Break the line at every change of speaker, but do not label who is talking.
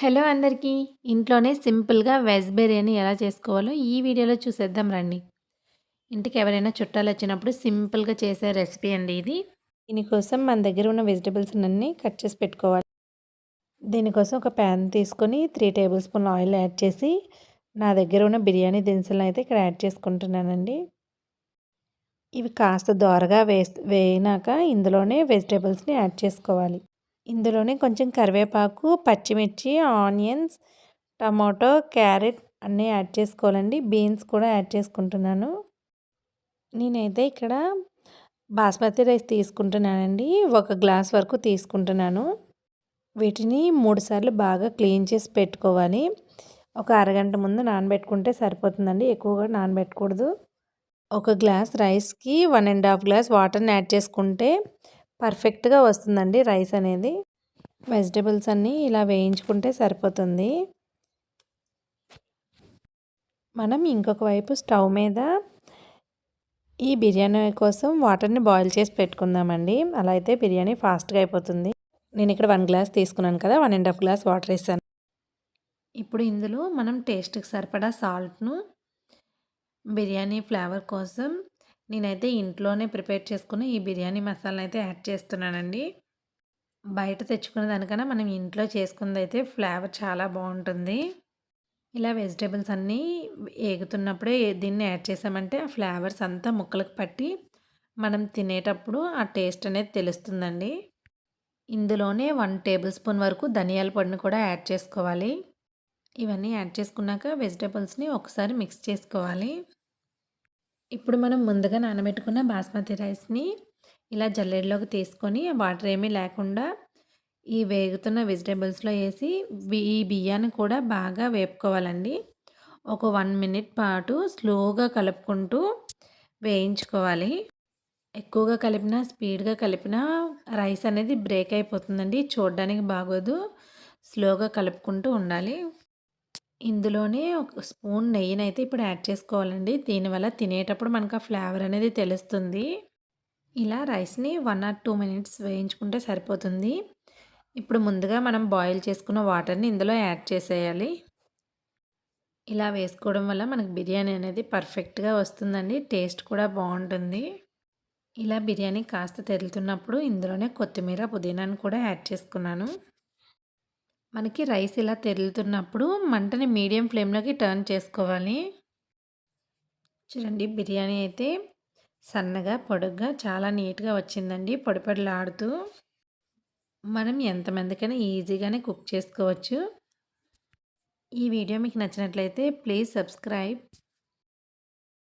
Hello అందరికీ. ఇంట్లోనే సింపుల్గా వెజ్ బిర్యానీ ఎలా చేసుకోవాలో ఈ వీడియోలో చూసేద్దాం రండి. ఇంటికి ఎవరైనా చుట్టాలు వచ్చినప్పుడు సింపుల్గా చేసే రెసిపీ అండి ఇది. దీనికోసం మన దగ్గర ఉన్న వెజిటబుల్స్ అన్నీ కట్ చేసి పెట్టుకోవాలి. దీనికోసం ఒక ప్యాన్ తీసుకొని three tablespoon oil add చేసి నా దగ్గర ఉన్న బిర్యానీ దినుసులను అయితే ఇక్కడ యాడ్ చేసుకుంటున్నానండి. ఇవి కాస్త దోరగా వేసి వేయినాక ఇందులోనే వెజిటేబుల్స్ని యాడ్ చేసుకోవాలి. ఇందులోనే కొంచెం కరివేపాకు పచ్చిమిర్చి ఆనియన్స్ టమాటో క్యారెట్ అన్నీ యాడ్ చేసుకోవాలండి. బీన్స్ కూడా యాడ్ చేసుకుంటున్నాను. నేనైతే ఇక్కడ బాస్మతి రైస్ తీసుకుంటున్నానండి. ఒక గ్లాస్ వరకు తీసుకుంటున్నాను. వీటిని మూడుసార్లు బాగా క్లీన్ చేసి పెట్టుకోవాలి. ఒక అరగంట ముందు నానబెట్టుకుంటే సరిపోతుందండి. ఎక్కువగా నానబెట్టకూడదు. ఒక గ్లాస్ రైస్కి వన్ అండ్ హాఫ్ గ్లాస్ వాటర్ని యాడ్ చేసుకుంటే పర్ఫెక్ట్గా వస్తుందండి రైస్ అనేది. వెజిటేబుల్స్ అన్నీ ఇలా వేయించుకుంటే సరిపోతుంది. మనం ఇంకొక వైపు స్టవ్ మీద ఈ బిర్యానీ కోసం వాటర్ని బాయిల్ చేసి పెట్టుకుందామండి. అలా అయితే బిర్యానీ ఫాస్ట్గా అయిపోతుంది. నేను ఇక్కడ వన్ గ్లాస్ తీసుకున్నాను కదా one and half glass water వేసాను. ఇప్పుడు ఇందులో మనం టేస్ట్కి సరిపడా సాల్ట్ను బిర్యానీ ఫ్లేవర్ కోసం నేనైతే ఇంట్లోనే ప్రిపేర్ చేసుకుని ఈ బిర్యానీ మసాలా అయితే యాడ్ చేస్తున్నానండి. బయట తెచ్చుకునే దానికన్నా మనం ఇంట్లో చేసుకున్నది అయితే ఫ్లేవర్ చాలా బాగుంటుంది. ఇలా వెజిటేబుల్స్ అన్నీ ఏగుతున్నప్పుడే దీన్ని యాడ్ చేసామంటే ఆ ఫ్లేవర్స్ అంతా ముక్కలకు పట్టి మనం తినేటప్పుడు ఆ టేస్ట్ అనేది తెలుస్తుందండి. ఇందులోనే వన్ టేబుల్ స్పూన్ వరకు ధనియాల పొడిని కూడా యాడ్ చేసుకోవాలి. ఇవన్నీ యాడ్ చేసుకున్నాక వెజిటేబుల్స్ని ఒకసారి మిక్స్ చేసుకోవాలి. ఇప్పుడు మనం ముందుగా నానబెట్టుకున్న బాస్మతి రైస్ని ఇలా జల్లెడలోకి తీసుకొని వాటర్ ఏమీ లేకుండా ఈ వేగుతున్న వెజిటేబుల్స్లో వేసి ఈ బియ్యాన్ని కూడా బాగా వేపుకోవాలండి. ఒక వన్ మినిట్ పాటు స్లోగా కలుపుకుంటూ వేయించుకోవాలి. ఎక్కువగా కలిపినా స్పీడ్గా కలిపినా రైస్ అనేది బ్రేక్ అయిపోతుందండి. చూడడానికి బాగోదు. స్లోగా కలుపుకుంటూ ఉండాలి. ఇందులోనే ఒక స్పూన్ నెయ్యిని అయితే ఇప్పుడు యాడ్ చేసుకోవాలండి. దీనివల్ల తినేటప్పుడు మనకు ఆ ఫ్లేవర్ అనేది తెలుస్తుంది. ఇలా రైస్ని వన్ ఆర్ టూ మినిట్స్ వేయించుకుంటే సరిపోతుంది. ఇప్పుడు ముందుగా మనం బాయిల్ చేసుకున్న వాటర్ని ఇందులో యాడ్ చేసేయాలి. ఇలా వేసుకోవడం వల్ల మనకు బిర్యానీ అనేది పర్ఫెక్ట్గా వస్తుందండి. టేస్ట్ కూడా బాగుంటుంది. ఇలా బిర్యానీ కాస్త తెరులుతున్నప్పుడు ఇందులోనే కొత్తిమీర పుదీనాను కూడా యాడ్ చేసుకున్నాను. మనకి రైస్ ఇలా తెరులుతున్నప్పుడు మంటని మీడియం ఫ్లేమ్లోకి టర్న్ చేసుకోవాలి. చూడండి బిర్యానీ అయితే సన్నగా పొడుగ్గా చాలా నీట్గా వచ్చిందండి. పొడి పొడిలాడుతూ మనం ఎంతమందికైనా ఈజీగానే కుక్ చేసుకోవచ్చు. ఈ వీడియో మీకు నచ్చినట్లయితే ప్లీజ్ సబ్స్క్రైబ్